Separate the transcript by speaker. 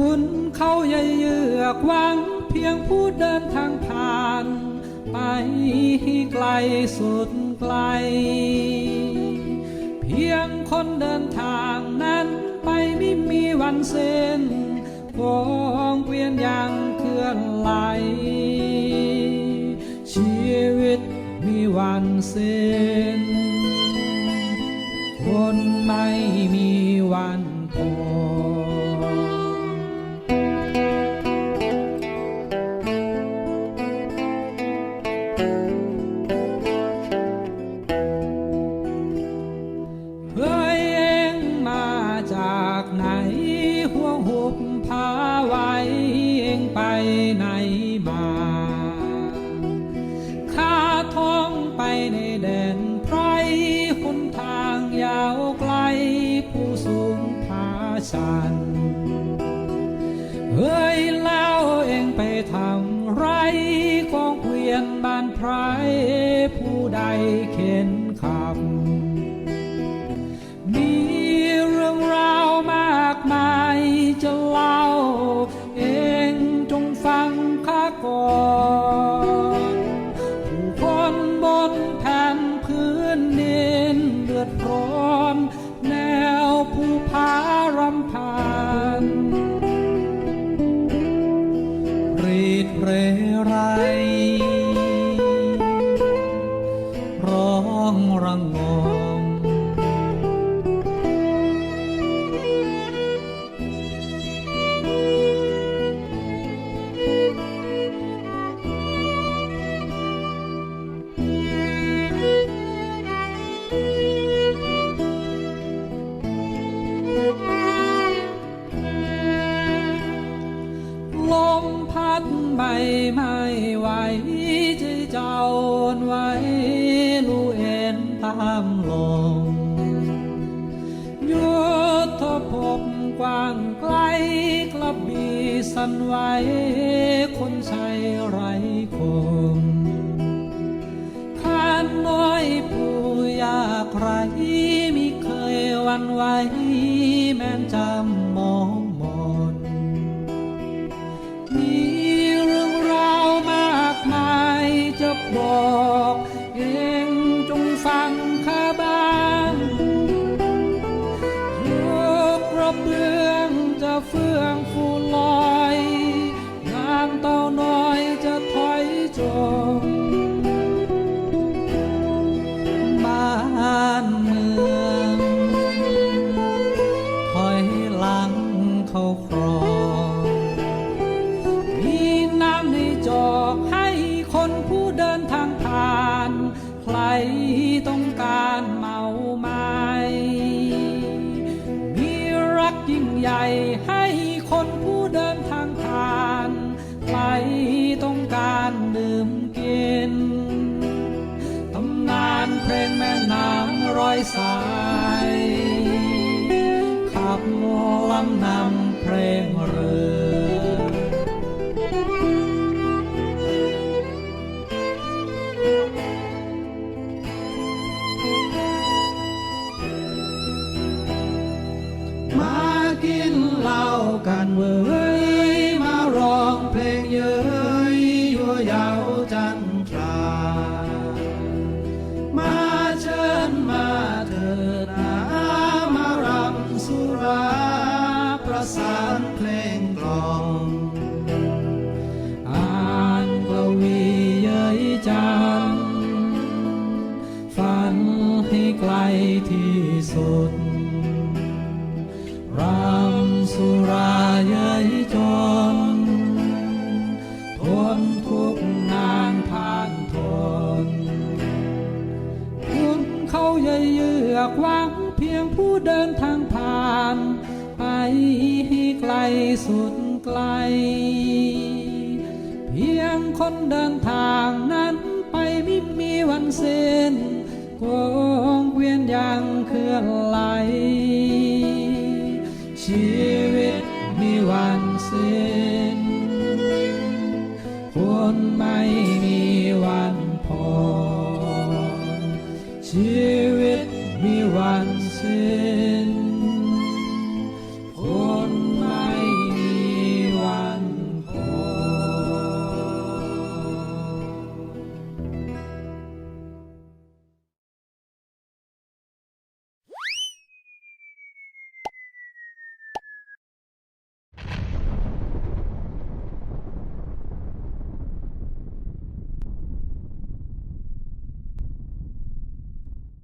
Speaker 1: คุณเขาใหญ่เยือกวัง เพียงผู้เดินทางผ่าน ไปให้ไกลสุดไกล เพียงคนเดินทางนั้นไปไม่มีวันสิ้นวงเวียนยังเคลื่อนไหล ชีวิตมีวันสิ้น คนไม่มีวันพอ จากไหนห่วงหุบพาไว้เองไปไหนมาข้าท้องไปในแดนไพรหนทางยาวไกลผู้สูงผาชันเฮ้ยแล้วเองไปทำไรของเกวียนบ้านไพรผู้ใดเข็นขับ งมลมพัดใบไม้ไหวใจเจ้าโอนไว้ลูเอ็น ตามลมยุทธภพกว้างไกลกระบีสันไหวคนใช้ไรคมข้าน้อยผู้ยากไรมิเคยวันไหวแม้นจำมองมนมีเรื่องราวมากมายจะบอกเอง เขาครองมีน้ำในจอกให้คนผู้เดินทางผ่าน ใครต้องการเมาไม้มีรักยิ่งใหญ่ให้คนผู้เดินทางผ่าน ใครต้องการดื่มกินตำนานเพลงแม่น้ำร้อยสายขับลำนำ งเรือมากินเหล้ากันเว้ยมาร้องเพลงเย้ยยั่วยาวจันทรา มาเชิญมาเถิดนามารำสุราประสา ที่สุด รำสุราเย้ยจน ทนทุกนานผ่านทน คุณเขาเย้ยเยือกหวังเพียงผู้เดินทางผ่าน ไปให้ไกลสุดไกล เพียงคนเดินทางนั้นไปไม่มีวันเวีย เคลื่อนไหลชี